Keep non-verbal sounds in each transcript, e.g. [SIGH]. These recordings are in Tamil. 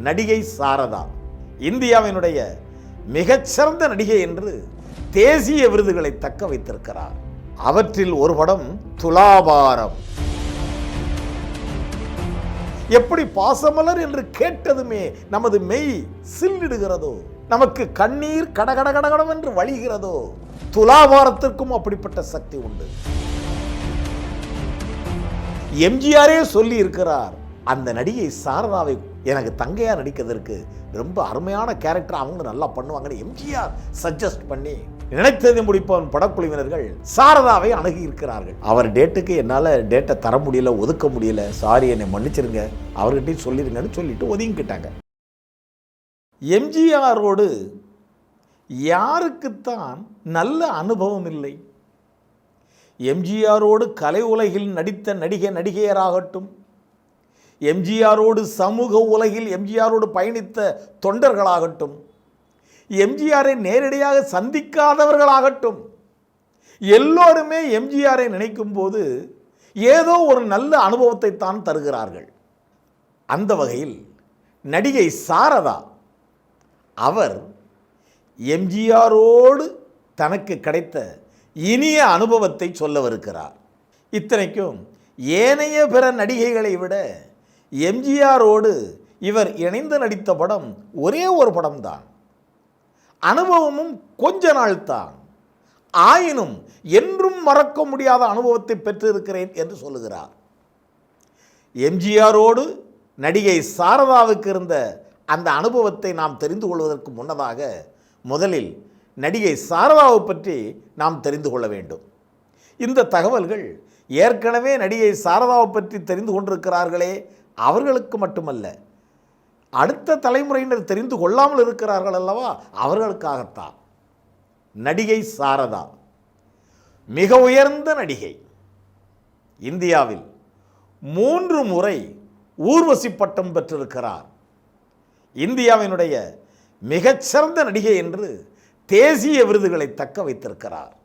நடிகை சாரதா. இந்தியாவினுடைய மிகச்சிறந்த நடிகை என்று தேசிய விருதுகளை தக்க வைத்திருக்கிறார். அவற்றில் ஒரு படம் துலாபாரம். எப்படி பாசமலர் என்று கேட்டதுமே நமது மெய் சில்லிடுகிறதோ? நமக்கு கண்ணீர் கடகட என்று வழிகிறதோ? துலாபாரத்திற்கும் அப்படிப்பட்ட சக்தி உண்டு. எம்ஜிஆரே சொல்லி இருக்கிறார் அந்த நடிகை சாரதாவை எனக்கு தங்கையாக நடிக்கிறதற்கு ரொம்ப அருமையான கேரக்டர் அவங்க நல்லா பண்ணுவாங்கன்னு எம்ஜிஆர் சஜஸ்ட் பண்ணி நினைத்ததை முடிப்பவன் படக்குழுவினர்கள். சாரதாவை அணுகி இருக்கிறார்கள் அவர் டேட்டுக்கு என்னால் டேட்டை தர முடியல ஒதுக்க முடியல. சாரி என்னை மன்னிச்சிருங்க. அவர்கிட்டயும் சொல்லிருங்கன்னு சொல்லிட்டு ஒதுங்கிக்கிட்டாங்க எம்ஜிஆரோடு யாருக்குத்தான் நல்ல அனுபவம் இல்லை. எம்ஜிஆரோடு கலை உலகில் நடித்த நடிகை நடிகையராகட்டும் எம்ஜிஆரோடு சமூக உலகில் எம்ஜிஆரோடு பயணித்த தொண்டர்களாகட்டும் எம்ஜிஆரை நேரடியாக சந்திக்காதவர்களாகட்டும் எல்லோருமே எம்ஜிஆரை நினைக்கும் போது ஏதோ ஒரு நல்ல அனுபவத்தை தான் தருகிறார்கள். அந்த வகையில் நடிகை சாரதா அவர் எம்ஜிஆரோடு தனக்கு கிடைத்த இனிய அனுபவத்தை சொல்லவிருக்கிறார். இத்தனைக்கும் ஏனைய பிற நடிகைகளை விட எம்ஜிஆரோடு இவர் இணைந்து நடித்த படம் ஒரே ஒரு படம்தான். அனுபவமும் கொஞ்ச நாள் தான் ஆயினும் என்றும் மறக்க முடியாத அனுபவத்தை பெற்றிருக்கிறேன் என்று சொல்லுகிறார். எம்ஜிஆரோடு நடிகை சாரதாவுக்கு இருந்த அந்த அனுபவத்தை நாம் தெரிந்து கொள்வதற்கு முன்னதாக முதலில் நடிகை சாரதாவை பற்றி நாம் தெரிந்து கொள்ள வேண்டும். இந்த தகவல்கள் ஏற்கனவே நடிகை சாரதாவை பற்றி தெரிந்து கொண்டிருக்கிறார்களே அவர்களுக்கு மட்டுமல்ல அடுத்த தலைமுறையினர் தெரிந்து கொள்ளாமல் இருக்கிறார்கள் அல்லவா? அவர்களுக்காகத்தான். நடிகை சாரதா. மிக உயர்ந்த நடிகை. இந்தியாவில் மூன்று முறை ஊர்வசி பட்டம் பெற்றிருக்கிறார். இந்தியாவினுடைய மிகச்சிறந்த நடிகை என்று தேசிய விருதுகளை தக்க வைத்திருக்கிறார்.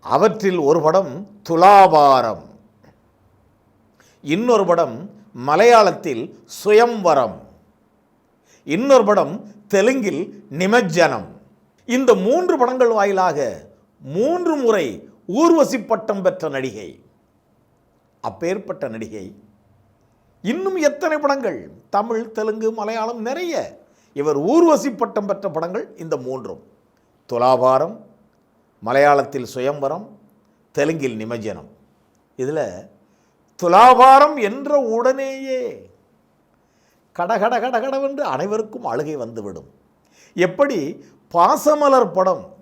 அவற்றில் ஒரு படம் துலாபாரம். இன்னொரு படம் மலையாளத்தில் சுயம்வரம். இன்னொரு படம் தெலுங்கில் நிமஜ்ஜனம். இந்த மூன்று படங்கள் வாயிலாக மூன்று முறை ஊர்வசி பட்டம் பெற்ற நடிகை. அப்பேற்பட்ட நடிகை. இன்னும் எத்தனை படங்கள்? தமிழ் தெலுங்கு மலையாளம் நிறைய. இவர் ஊர்வசி பட்டம் பெற்ற படங்கள் இந்த மூன்றும். துலாபாரம் மலையாளத்தில் சுயம்பரம் தெலுங்கில் நிமஜனம் இதில் துலாபாரம் என்ற உடனேயே கடகட கடகடவென்று அனைவருக்கும் அழுகை வந்துவிடும். எப்படி? பாசமலர் படம்.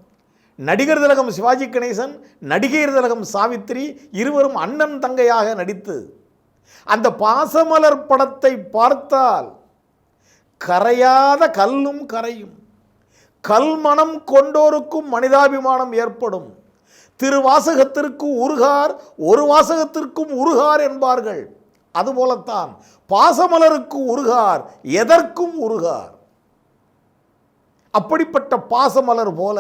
நடிகர் திலகம் சிவாஜி கணேசன் நடிகர் திலகம் சாவித்திரி இருவரும் அண்ணன் தங்கையாக நடித்து அந்த பாசமலர் படத்தை பார்த்தால் கரையாத கல்லும் கரையும் கல்மணம் கொண்டோருக்கும் மனிதாபிமானம் ஏற்படும். திருவாசகத்திற்கு உருகார் ஒரு வாசகத்திற்கும் உருகார் என்பார்கள். அதுபோலத்தான் பாசமலருக்கு உருகார் எதற்கும் உருகார். அப்படிப்பட்ட பாசமலர் போல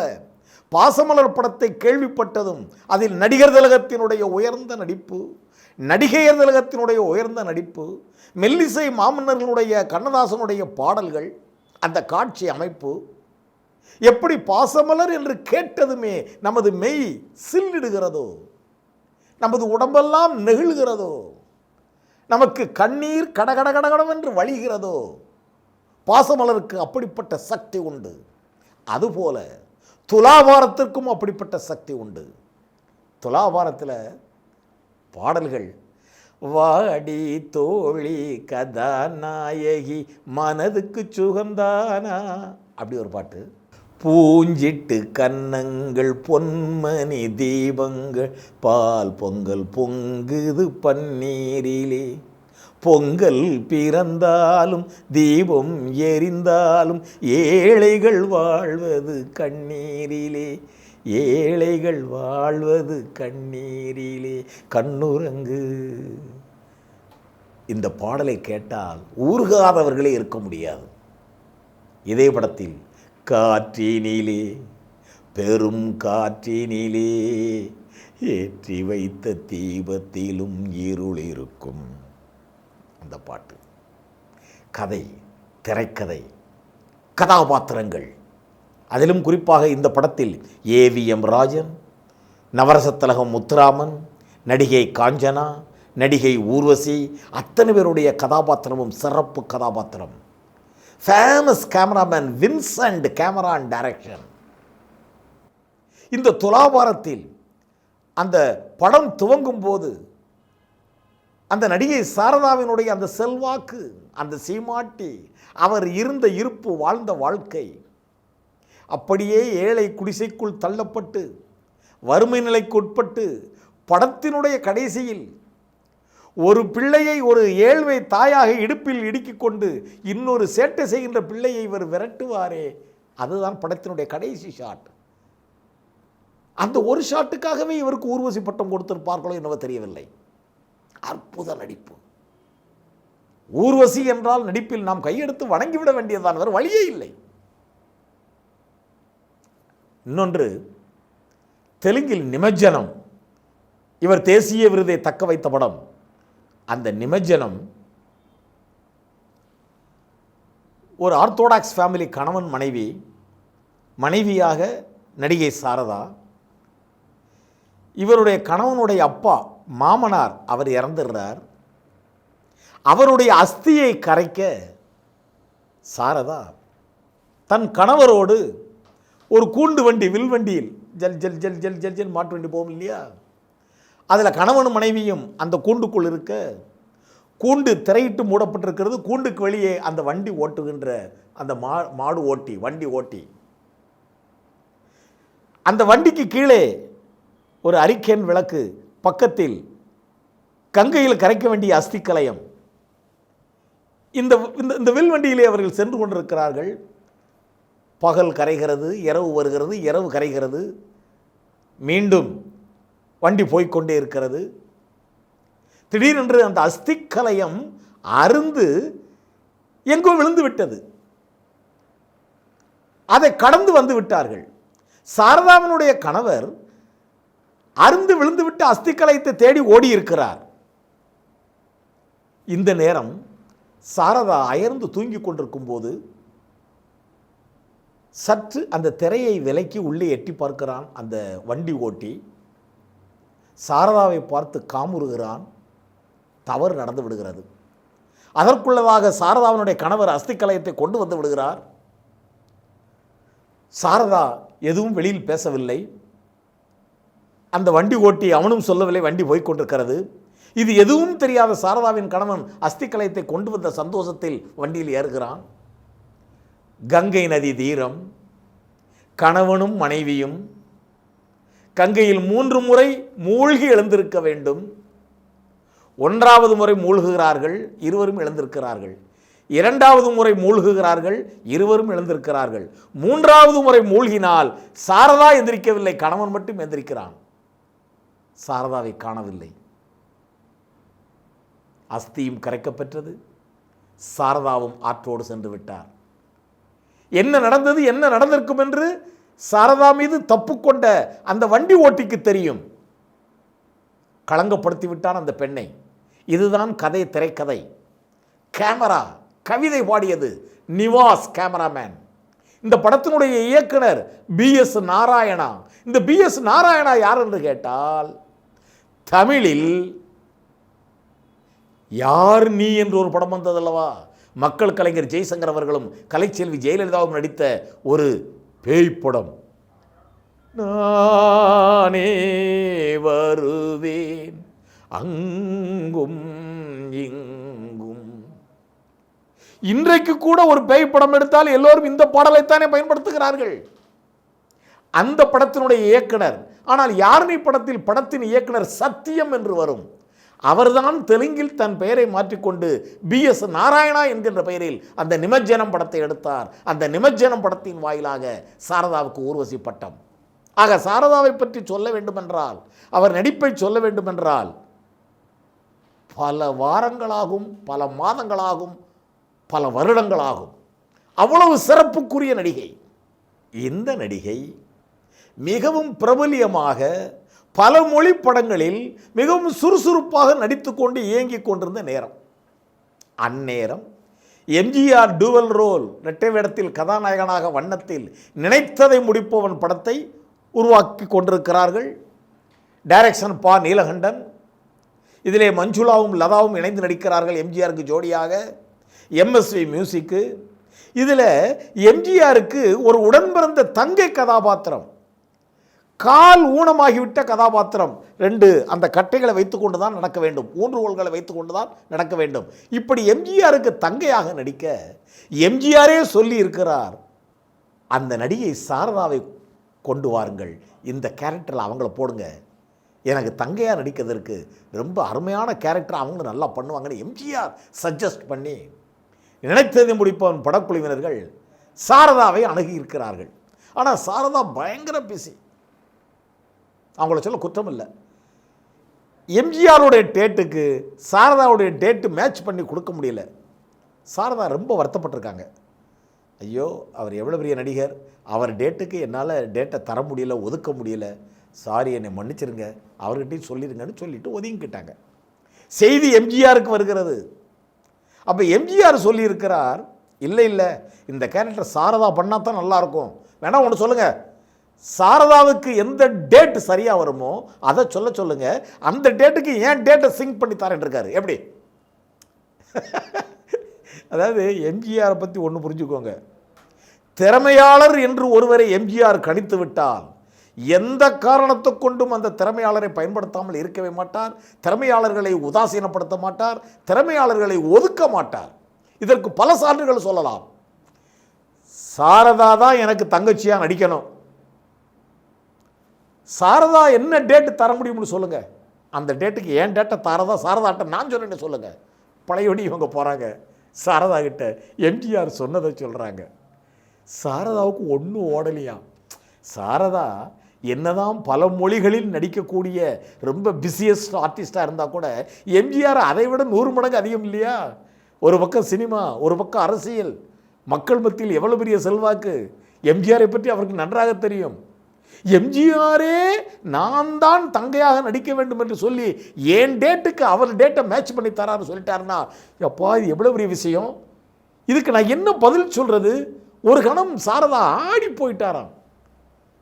பாசமலர் படத்தை கேள்விப்பட்டதும் அதில் நடிகர் திலகத்தினுடைய உயர்ந்த நடிப்பு நடிகையர் திலகத்தினுடைய உயர்ந்த நடிப்பு மெல்லிசை மாமன்னர்களுடைய கண்ணதாசனுடைய பாடல்கள் அந்த காட்சி அமைப்பு எப்படி பாசமலர் என்று கேட்டதுமே நமது மெய் சில்லிடுகிறதோ நமது உடம்பெல்லாம் நெகிழ்கிறதோ நமக்கு கண்ணீர் கடகட கடகடவென்று வழிகிறதோ பாசமலருக்கு அப்படிப்பட்ட சக்தி உண்டு. அதுபோல துலாபாரத்திற்கும் அப்படிப்பட்ட சக்தி உண்டு. துலாபாரத்தில் பாடல்கள் வாடி தோழி கதாநாயகி மனதுக்கு சுகந்தானா? அப்படி ஒரு பாட்டு. பூஞ்சிட்டு கன்னங்கள் பொன்மணி தீபங்கள் பால் பொங்கல் பொங்குது பன்னீரிலே. பொங்கல் பிறந்தாலும் தீபம் எரிந்தாலும் ஏழைகள் வாழ்வது கண்ணீரிலே. ஏழைகள் வாழ்வது கண்ணீரிலே. கண்ணுரங்கு இந்த பாடலை கேட்டால் ஊர்காதவர்களே இருக்க முடியாது. இதே படத்தில் காற்றினிலே பெரும் காற்றினிலே ஏற்றி வைத்த தீபத்திலும் இருள் இருக்கும் அந்த பாட்டு. கதை திரைக்கதை கதாபாத்திரங்கள். அதிலும் குறிப்பாக இந்த படத்தில் ஏவிஎம் ராஜன் நவரசத்தலகம் முத்துராமன் நடிகை காஞ்சனா நடிகை ஊர்வசி அத்தனை பேருடைய கதாபாத்திரமும் சிறப்பு கதாபாத்திரம். Famous cameraman Vincent camera and direction இந்த துலாபாரத்தில் அந்த படம் துவங்கும் போது அந்த நடிகை சாரதாவினுடைய அந்த செல்வாக்கு அந்த சீமாட்டி அவர் இருந்த இருப்பு வாழ்ந்த வாழ்க்கை அப்படியே ஏழை குடிசைக்குள் தள்ளப்பட்டு வறுமை நிலைக்கு உட்பட்டு படத்தினுடைய கடைசியில் ஒரு பிள்ளையை ஒரு ஏழ்வை தாயாக இடுப்பில் இடுக்கிக் கொண்டு இன்னொரு சேட்டை செய்கின்ற பிள்ளையை இவர் விரட்டுவாரே. அதுதான் படத்தினுடைய கடைசி ஷாட் அந்த ஒரு ஷாட்டுக்காகவே இவருக்கு ஊர்வசி பட்டம் கொடுத்திருப்பார்களோ என்னவோ தெரியவில்லை. அற்புத நடிப்பு. ஊர்வசி என்றால் நடிப்பில் நாம் கையெடுத்து வணங்கிவிட வேண்டியதான் வேறு வழியே இல்லை. இன்னொன்று தெலுங்கில் நிமஜ்ஜனம். இவர் தேசிய விருதை தக்க வைத்த படம். அந்த நிமஜ்ஜனம் ஒரு ஆர்த்தோடாக்ஸ் ஃபேமிலி கணவன் மனைவி மனைவியாக நடிகை சாரதா இவருடைய கணவனுடைய அப்பா மாமனார் அவர் இறந்துடுறார். அவருடைய அஸ்தியை கரைக்க சாரதா தன் கணவரோடு ஒரு கூண்டு வண்டி வில் வண்டியில் ஜல் ஜல் ஜல் ஜல் ஜல் ஜல் மாட்டு வண்டி போகும் இல்லையா? அதில் கணவனும் மனைவியும் அந்த கூண்டுக்குள் இருக்க கூண்டு திரையிட்டு மூடப்பட்டிருக்கிறது கூண்டுக்கு வெளியே அந்த வண்டி ஓட்டுகின்ற அந்த மா மாடு ஓட்டி வண்டி ஓட்டி. அந்த வண்டிக்கு கீழே ஒரு அரிக்கேன் விளக்கு பக்கத்தில் கங்கையில் கரைக்க வேண்டிய அஸ்தி இந்த இந்த இந்த வில் வண்டியிலே அவர்கள் சென்று கொண்டிருக்கிறார்கள். பகல் கரைகிறது இரவு வருகிறது இரவு கரைகிறது. மீண்டும் வண்டி போய்க்கொண்டே இருக்கிறது. திடீரென்று அந்த அஸ்திக்கலையம் அருந்து எங்கோ விழுந்து விட்டது. அதை கடந்து வந்து விட்டார்கள். சாரதாமனுடைய கணவர் அருந்து விழுந்துவிட்டு அஸ்திக்கலையத்தை தேடி ஓடி இருக்கிறார் இந்த நேரம் சாரதா அயர்ந்து தூங்கிக் கொண்டிருக்கும் போது சற்று அந்த திரையை விலக்கி உள்ளே எட்டி பார்க்கிறான் அந்த வண்டி ஓட்டி. சாரதாவை பார்த்து காமுறுகிறான். தவறு நடந்து விடுகிறது. அதற்குள்ளதாக சாரதாவினுடைய கணவர் அஸ்திக்கலயத்தை கொண்டு வந்து விடுகிறார். சாரதா எதுவும் வெளியில் பேசவில்லை. அந்த வண்டி ஓட்டி அவனும் சொல்லவில்லை வண்டி போய்க் கொண்டிருக்கிறது. இது எதுவும் தெரியாத சாரதாவின் கணவன் அஸ்திக்கலயத்தை கொண்டு வந்த சந்தோஷத்தில் வண்டியில் ஏறுகிறான். கங்கை நதி தீரம் கணவனும் மனைவியும் கங்கையில் மூன்று முறை மூழ்கி எழுந்திருக்க வேண்டும். ஒன்றாவது முறை மூழ்குகிறார்கள் இருவரும் எழுந்திருக்கிறார்கள். இரண்டாவது முறை மூழ்குகிறார்கள் இருவரும் எழுந்திருக்கிறார்கள். மூன்றாவது முறை மூழ்கினால் சாரதா எந்திரிக்கவில்லை கணவன் மட்டும் எந்திரிக்கிறான். சாரதாவை காணவில்லை. அஸ்தியும் கரைக்கப்பெற்றது. சாரதாவும் ஆற்றோடு சென்று விட்டார். என்ன நடந்தது என்ன நடந்திருக்கும் என்று சாரதா மீது தப்பு கொண்ட அந்த வண்டி ஓட்டிக்கு தெரியும். களங்கப்படுத்தி விட்டான் அந்த பெண்ணை. இதுதான் கதை திரைக்கதை. கேமரா கவிதை பாடியது நிவாஸ் கேமராமேன். இந்த படத்தினுடைய இயக்குனர் பி எஸ் நாராயணா. இந்த பி எஸ் நாராயணா யார் என்று கேட்டால் தமிழில் யார் நீ என்று ஒரு படம் வந்ததல்லவா? மக்கள் கலைஞர் ஜெய்சங்கர் அவர்களும் கலைச்செல்வி ஜெயலலிதாவும் நடித்த ஒரு பேய் படம் நானே வருவேன் அங்கும் இங்கும். இன்றைக்கு கூட ஒரு பேய் படம் எடுத்தால் எல்லோரும் இந்த பாடலைத்தானே பயன்படுத்துகிறார்கள்? அந்த படத்தினுடைய இயக்குனர் ஆனால் யார்மை படத்தில் படத்தின் இயக்குனர் சத்தியம் என்று வரும். அவர்தான் தெலுங்கில் தன் பெயரை மாற்றிக்கொண்டு பி எஸ் நாராயணா என்கின்ற பெயரில் அந்த நிமஜ்ஜனம் படத்தை எடுத்தார். அந்த நிமஜ்ஜனம் படத்தின் வாயிலாக சாரதாவுக்கு ஊர்வசி பட்டம். ஆக சாரதாவை பற்றி சொல்ல வேண்டுமென்றால் அவர் நடிப்பை சொல்ல வேண்டுமென்றால் பல வாரங்களாகும் பல மாதங்களாகும் பல வருடங்களாகும். அவ்வளவு சிறப்புக்குரிய நடிகை. இந்த நடிகை மிகவும் பிரபலியமாக பல மொழி படங்களில் மிகவும் சுறுசுறுப்பாக நடித்துக்கொண்டு இயங்கிக் கொண்டிருந்த நேரம். அந்நேரம் எம்ஜிஆர் டூவல் ரோல் இரட்டை வேடத்தில் கதாநாயகனாக வண்ணத்தில் நினைத்ததை முடிப்பவன் படத்தை உருவாக்கி கொண்டிருக்கிறார்கள். டைரக்ஷன் பா நீலகண்டன். இதிலே மஞ்சுளாவும் லதாவும் இணைந்து நடிக்கிறார்கள் எம்ஜிஆருக்கு ஜோடியாக. எம்எஸ்வி மியூசிக்கு இதில் எம்ஜிஆருக்கு ஒரு உடன்பிறந்த தங்கை கதாபாத்திரம். கால் ஊனமாகிவிட்ட கதாபாத்திரம். ரெண்டு அந்த கட்டைகளை வைத்துக்கொண்டு தான் நடக்க வேண்டும். ஊன்றுகோள்களை வைத்துக்கொண்டு தான் நடக்க வேண்டும். இப்படி எம்ஜிஆருக்கு தங்கையாக நடிக்க எம்ஜிஆரே சொல்லி இருக்கிறார் அந்த நடிகை சாரதாவை கொண்டு வாருங்கள். இந்த கேரக்டரில் அவங்கள போடுங்க. எனக்கு தங்கையாக நடிக்கிறதுக்கு ரொம்ப அருமையான கேரக்டர் அவங்க நல்லா பண்ணுவாங்கன்னு எம்ஜிஆர் சஜஸ்ட் பண்ணி நினைத்ததை முடிப்பவன் படக்குழுவினர்கள் சாரதாவை அணுகி இருக்கிறார்கள் ஆனால் சாரதா பயங்கர பிஸி. அவங்கள சொல்ல குற்றம் இல்லை. எம்ஜிஆருடைய டேட்டுக்கு சாரதாவுடைய டேட்டு மேட்ச் பண்ணி கொடுக்க முடியல. சாரதா ரொம்ப வருத்தப்பட்டிருக்காங்க. ஐயோ அவர் எவ்வளோ பெரிய நடிகர்? அவர் டேட்டுக்கு என்னால் டேட்டை தர முடியல ஒதுக்க முடியல. சாரி என்னை மன்னிச்சிருங்க. அவர்கிட்டையும் சொல்லிடுங்கன்னு சொல்லிட்டு ஒதுங்கிக்கிட்டாங்க செய்தி எம்ஜிஆருக்கு வருகிறது. அப்போ எம்ஜிஆர் சொல்லியிருக்கிறார் இல்லை இல்லை. இந்த கேரக்டர் சாரதா பண்ணால் தான் நல்லாயிருக்கும் வேணா ஒன்று சொல்லுங்கள் சாரதாவுக்கு எந்த டேட் சரியாக வருமோ அதை சொல்ல சொல்லுங்க. அந்த டேட்டுக்கு ஏன் டேட்டை சிங்க் பண்ணி தரேன் இருக்காரு. எப்படி? [LAUGHS] அதாவது எம்ஜிஆரை பற்றி ஒன்று புரிஞ்சுக்கோங்க. திறமையாளர் என்று ஒருவரை எம்ஜிஆர் கணித்து விட்டால் எந்த காரணத்தை கொண்டும் அந்த திறமையாளரை பயன்படுத்தாமல் இருக்கவே மாட்டார் திறமையாளர்களை உதாசீனப்படுத்த மாட்டார் திறமையாளர்களை ஒதுக்க மாட்டார். இதற்கு பல சான்றுகள் சொல்லலாம். சாரதா தான் எனக்கு தங்கச்சியாக நடிக்கணும். சாரதா என்ன டேட்டு தர முடியும்னு சொல்லுங்கள் அந்த டேட்டுக்கு ஏன் டேட்டை தரதா சாரதாட்ட நான் சொன்னேன்னு சொல்லுங்கள் பழையபடி இவங்க போகிறாங்க சாரதா கிட்ட எம்ஜிஆர் சொன்னதை சொல்கிறாங்க சாரதாவுக்கு ஒன்றும் ஓடலையாம் சாரதா என்னதான் பல மொழிகளில் நடிக்கக்கூடிய ரொம்ப பிஸியஸ்ட் ஆர்டிஸ்டாக இருந்தால் கூட எம்ஜிஆர் அதை விட நூறு மடங்கு அதிகம் இல்லையா? ஒரு பக்கம் சினிமா ஒரு பக்கம் அரசியல். மக்கள் மத்தியில் எவ்வளோ பெரிய செல்வாக்கு? எம்ஜிஆரை பற்றி அவருக்கு நன்றாக தெரியும். எம்ஜிஆரே நான் தான் தங்கையாக நடிக்க வேண்டும் என்று சொல்லி என் டேட்டுக்கு அவர் டேட்டை மேட்ச் பண்ணி தரான்னு சொல்லிட்டாருன்னா அப்பா இது எவ்வளோ பெரிய விஷயம்? இதுக்கு நான் என்ன பதில் சொல்கிறது ஒரு கணம் சாரதா ஆடி போயிட்டாராம்.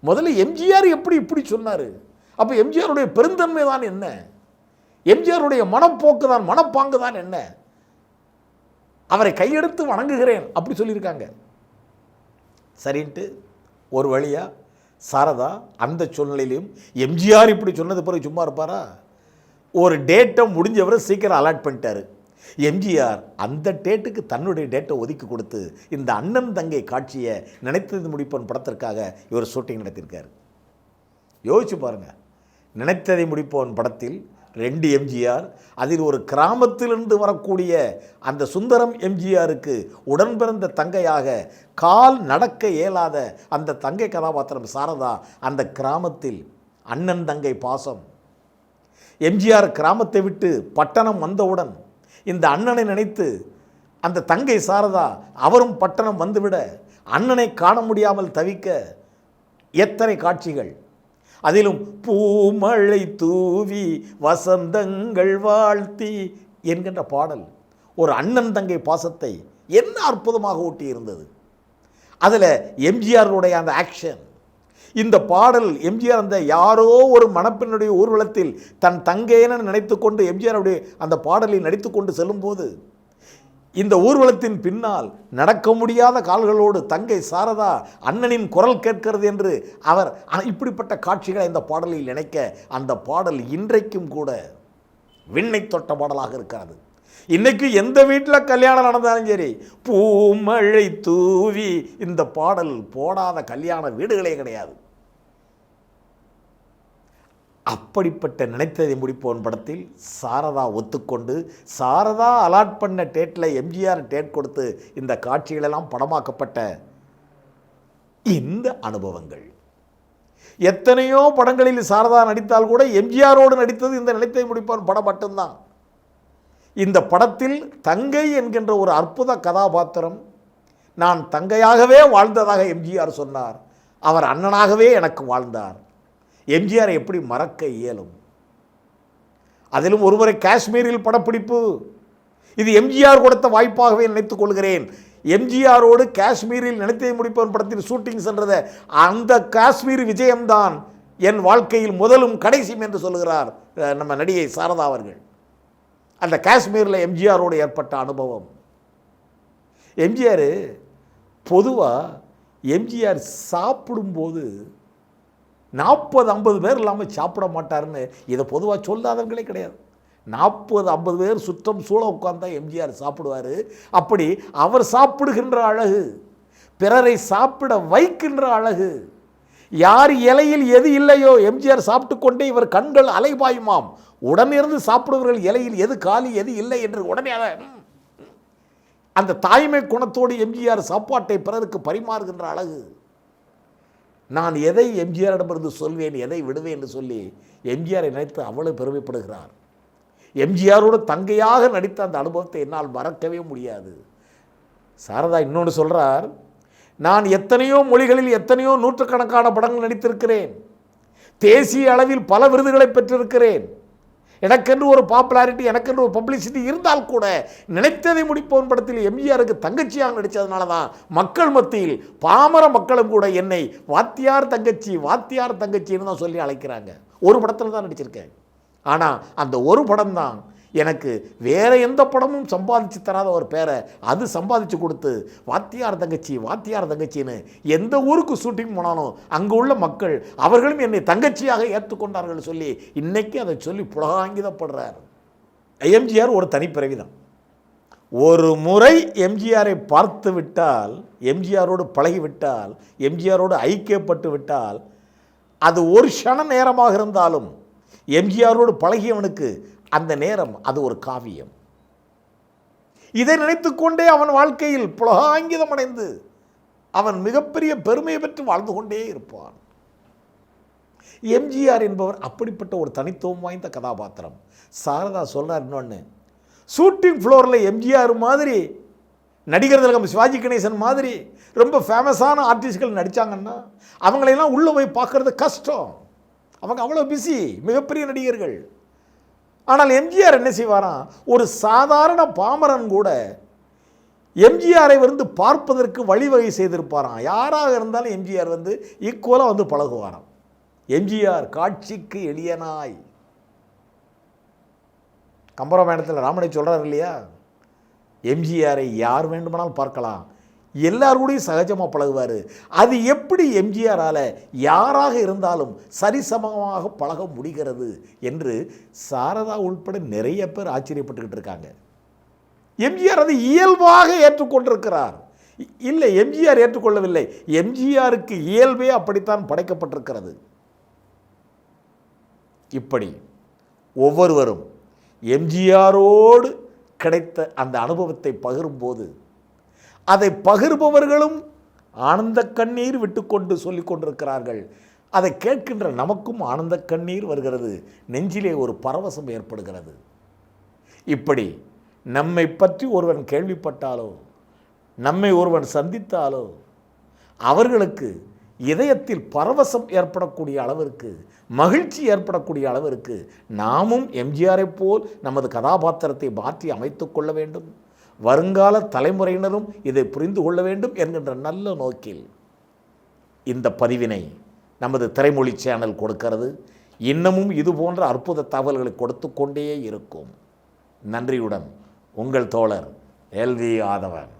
முதல்ல எம்ஜிஆர் எப்படி இப்படி சொன்னார்? அப்போ எம்ஜிஆருடைய பெருந்தன்மை தான் என்ன? எம்ஜிஆருடைய மனப்போக்கு தான் மனப்பாங்கு தான் என்ன? அவரை கையெடுத்து வணங்குகிறேன் அப்படி சொல்லியிருக்காங்க. சரின்ட்டு ஒரு வழியாக சாரதா அந்த சூழ்நிலையிலையும் எம்ஜிஆர் இப்படி சொன்னது பிறகு சும்மா இருப்பாரா? ஒரு டேட்டை முடிஞ்சவரை சீக்கிரம் அலாட் பண்ணிட்டாரு. எம்ஜிஆர் அந்த டேட்டுக்கு தன்னுடைய டேட்டை ஒதுக்கி கொடுத்து இந்த அண்ணன் தங்கை காட்சியை நினைத்தது முடிப்பன் படத்திற்காக இவர் ஷூட்டிங் நடத்தியிருக்காரு. யோசிச்சு பாருங்க. நினைத்ததை முடிப்பவன் படத்தில் ரெண்டு எம்ஜிஆர் அதில் ஒரு கிராமத்திலிருந்து வரக்கூடிய அந்த சுந்தரம் எம்ஜிஆருக்கு உடன் பிறந்த தங்கையாக கால் நடக்க இயலாத அந்த தங்கை கதாபாத்திரம் சாரதா அந்த கிராமத்தில் அண்ணன் தங்கை பாசம். எம்ஜிஆர் கிராமத்தை விட்டு பட்டணம் வந்தவுடன் இந்த அண்ணனை நினைத்து அந்த தங்கை சாரதா அவரும் பட்டணம் வந்துவிட அண்ணனை காண முடியாமல் தவிக்க எத்தனை காட்சிகள்? அதிலும் பூமழை தூவி வசந்தங்கள் வாழ்த்தி என்கின்ற பாடல் ஒரு அண்ணன் தங்கை பாசத்தை என்ன அற்புதமாக ஊட்டி இருந்தது அதில் எம்ஜிஆருடைய அந்த ஆக்ஷன் இந்த பாடல் எம்ஜிஆர் அந்த யாரோ ஒரு மணப்பெண்ணுடைய ஊர்வலத்தில் தன் தங்கையென நினைத்து கொண்டு எம்ஜிஆருடைய அந்த பாடலில் நடித்து கொண்டு செல்லும்போது இந்த ஊர்வலத்தின் பின்னால் நடக்க முடியாத கால்களோடு தங்கை சாரதா அண்ணனின் குரல் கேட்கிறது என்று அவர் இப்படிப்பட்ட காட்சிகளை இந்த பாடலில் நினைக்க அந்த பாடல் இன்றைக்கும் கூட விண்ணை தொட்ட பாடலாக இருக்கிறது. இன்னைக்கு எந்த வீட்டில் கல்யாணம் நடந்தாலும் சரி பூமழை தூவி இந்த பாடல் போடாத கல்யாண வீடுகளே கிடையாது. அப்படிப்பட்ட நினைத்ததை முடிப்போன் படத்தில் சாரதா ஒத்துக்கொண்டு சாரதா அலாட் பண்ண டேட்டில் எம்ஜிஆர் டேட் கொடுத்து இந்த காட்சிகளெல்லாம் படமாக்கப்பட்ட இந்த அனுபவங்கள். எத்தனையோ படங்களில் சாரதா நடித்தால் கூட எம்ஜிஆரோடு நடித்தது இந்த நினைத்தை முடிப்பவன் படம் மட்டும்தான். இந்த படத்தில் தங்கை என்கின்ற ஒரு அற்புத கதாபாத்திரம் நான் தங்கையாகவே வாழ்ந்ததாக எம்ஜிஆர் சொன்னார். அவர் அண்ணனாகவே எனக்கு வாழ்ந்தார். எம்ஜிஆரை எப்படி மறக்க இயலும்? அதிலும் ஒருவரை காஷ்மீரில் படப்பிடிப்பு. இது எம்ஜிஆர் கொடுத்த வாய்ப்பாகவே நினைத்துக் கொள்கிறேன். எம்ஜிஆரோடு காஷ்மீரில் நினைத்ததை முடிப்பவன் படத்தில் ஷூட்டிங் சென்றத அந்த காஷ்மீர் விஜயம்தான் என் வாழ்க்கையில் முதலும் கடைசியும் என்று சொல்லுகிறார் நம்ம நடிகை சாரதா அவர்கள். அந்த காஷ்மீரில் எம்ஜிஆரோடு ஏற்பட்ட அனுபவம். எம்ஜிஆர் பொதுவாக எம்ஜிஆர் சாப்பிடும்போது நாற்பது ஐம்பது பேர் இல்லாமல் சாப்பிட மாட்டாருன்னு இதை பொதுவாக சொல்லாதவங்களே கிடையாது. நாற்பது ஐம்பது பேர் சுத்தம் சூழ உட்கார்ந்தா எம்ஜிஆர் சாப்பிடுவார். அப்படி அவர் சாப்பிடுகின்ற அழகு பிறரை சாப்பிட வைக்கின்ற அழகு யார் இலையில் எது இல்லையோ எம்ஜிஆர் சாப்பிட்டு கொண்டே இவர் கண்கள் அலைபாயுமாம். உடனிருந்து சாப்பிடுவர்கள் இலையில் எது காலி எது இல்லை என்று உடனே அதை, அந்த தாய்மை குணத்தோடு எம்ஜிஆர் சாப்பாட்டை பிறருக்கு பரிமாறுகின்ற அழகு. நான் எதை எம்ஜிஆரிடமிருந்து சொல்வேன் எதை விடுவேன் என்று சொல்லி எம்ஜிஆரை நினைத்து அவ்வளவு பெருமைப்படுகிறார். எம்ஜிஆரோட தங்கையாக நடித்த அந்த அனுபவத்தை என்னால் மறக்கவே முடியாது. சாரதா இன்னொன்று சொல்கிறார் நான் எத்தனையோ மொழிகளில் எத்தனையோ நூற்றுக்கணக்கான படங்கள் நடித்திருக்கிறேன். தேசிய அளவில் பல விருதுகளை பெற்றிருக்கிறேன். எனக்கென்று ஒரு பாப்புலாரிட்டி எனக்கென்று ஒரு பப்ளிசிட்டி இருந்தால் கூட நினைத்ததை முடிப்பவன் படத்தில் எம்ஜிஆருக்கு தங்கச்சியாக நடித்ததுனால தான் மக்கள் மத்தியில் பாமர மக்களும் கூட என்னை வாத்தியார் தங்கச்சி வாத்தியார் தங்கச்சின்னு தான் சொல்லி அழைக்கிறாங்க. ஒரு படத்தில் தான் நடிச்சிருக்கேன். ஆனால் அந்த ஒரு படம் தான் எனக்கு வேறு எந்த படமும் சம்பாதிச்சு தராத ஒரு பேரை அது சம்பாதிச்சு கொடுத்து வாத்தியார் தங்கச்சி வாத்தியார் தங்கச்சின்னு எந்த ஊருக்கு ஷூட்டிங் போனாலும் அங்கே உள்ள மக்கள் அவர்களும் என்னை தங்கச்சியாக ஏற்றுக்கொண்டார்கள் சொல்லி இன்றைக்கி அதை சொல்லி புலகாங்கிதப்படுறார். எம்ஜிஆர் ஒரு தனிப்பிறவி தான் ஒரு முறை எம்ஜிஆரை பார்த்து விட்டால் எம்ஜிஆரோடு பழகிவிட்டால் எம்ஜிஆரோடு ஐக்கியப்பட்டு விட்டால் அது ஒரு க்ஷண நேரமாக இருந்தாலும் எம்ஜிஆரோடு பழகியவனுக்கு அந்த நேரம் அது ஒரு காவியம். இதை நினைத்துக்கொண்டே அவன் வாழ்க்கையில் புலகாங்கிதம் அடைந்து அவன் மிகப்பெரிய பெருமை பெற்று வாழ்ந்து கொண்டே இருப்பான். எம்ஜிஆர் என்பவர் அப்படிப்பட்ட ஒரு தனித்துவம் வாய்ந்த கதாபாத்திரம். சாரதா சொல்றார் இன்னொன்று ஷூட்டிங் ஃப்ளோரில் எம்ஜிஆர் மாதிரி நடிகர் திலகம் சிவாஜி கணேசன் மாதிரி ரொம்ப ஃபேமஸான ஆர்டிஸ்ட்கள் நடித்தாங்கன்னா அவங்களையெல்லாம் உள்ளே போய் பார்க்குறது கஷ்டம். அவங்க அவ்வளோ பிஸி மிகப்பெரிய நடிகர்கள். ஆனால் எம்ஜிஆர் என்ன செய்வாராம் ஒரு சாதாரண பாமரன் கூட எம்ஜிஆரை வந்து பார்ப்பதற்கு வழிவகை செய்திருப்பாராம் யாராக இருந்தாலும் எம்ஜிஆர் வந்து ஈக்குவலாக வந்து பழகுவாராம். எம்ஜிஆர் காட்சிக்கு எளியனாய். கம்பராமாயணத்தில் ராமனை சொல்கிறார் இல்லையா? எம்ஜிஆரை யார் வேண்டுமானாலும் பார்க்கலாம். எல்லாரோடையும் சகஜமாக பழகுவார். அது எப்படி எம்ஜிஆரால் யாராக இருந்தாலும் சரிசமமாக பழக முடிகிறது என்று சாரதா உள்பட நிறைய பேர் ஆச்சரியப்பட்டுக்கிட்டு இருக்காங்க. எம்ஜிஆர் அது இயல்பாக ஏற்றுக்கொண்டிருக்கிறார். இ- இல்லை எம்ஜிஆர் ஏற்றுக்கொள்ளவில்லை. எம்ஜிஆருக்கு இயல்பே அப்படித்தான் படைக்கப்பட்டிருக்கிறது. இப்படி ஒவ்வொருவரும் எம்ஜிஆரோடு கிடைத்த அந்த அனுபவத்தை பகிரும்போது அதை பகிர்பவர்களும் ஆனந்த கண்ணீர் விட்டுக்கொண்டு சொல்லி கொண்டிருக்கிறார்கள். அதை கேட்கின்ற நமக்கும் ஆனந்த கண்ணீர் வருகிறது. நெஞ்சிலே ஒரு பரவசம் ஏற்படுகிறது. இப்படி நம்மை பற்றி ஒருவன் கேள்விப்பட்டாலோ நம்மை ஒருவன் சந்தித்தாலோ அவர்களுக்கு இதயத்தில் பரவசம் ஏற்படக்கூடிய அளவிற்கு மகிழ்ச்சி ஏற்படக்கூடிய அளவிற்கு நாமும் எம்ஜிஆரைப் போல் நமது கதாபாத்திரத்தை மாற்றி அமைத்துக்கொள்ள வேண்டும். வருங்கால தலைமுறையினரும் இதை புரிந்து கொள்ள வேண்டும் என்கின்ற நல்ல நோக்கில் இந்த பதிவினை நமது திரைமொழி சேனல் கொடுக்கிறது. இன்னமும் இது போன்ற அற்புத தகவல்களை கொடுத்து கொண்டே இருக்கும். நன்றியுடன் உங்கள் தோழர் எல்வி ஆதவன்.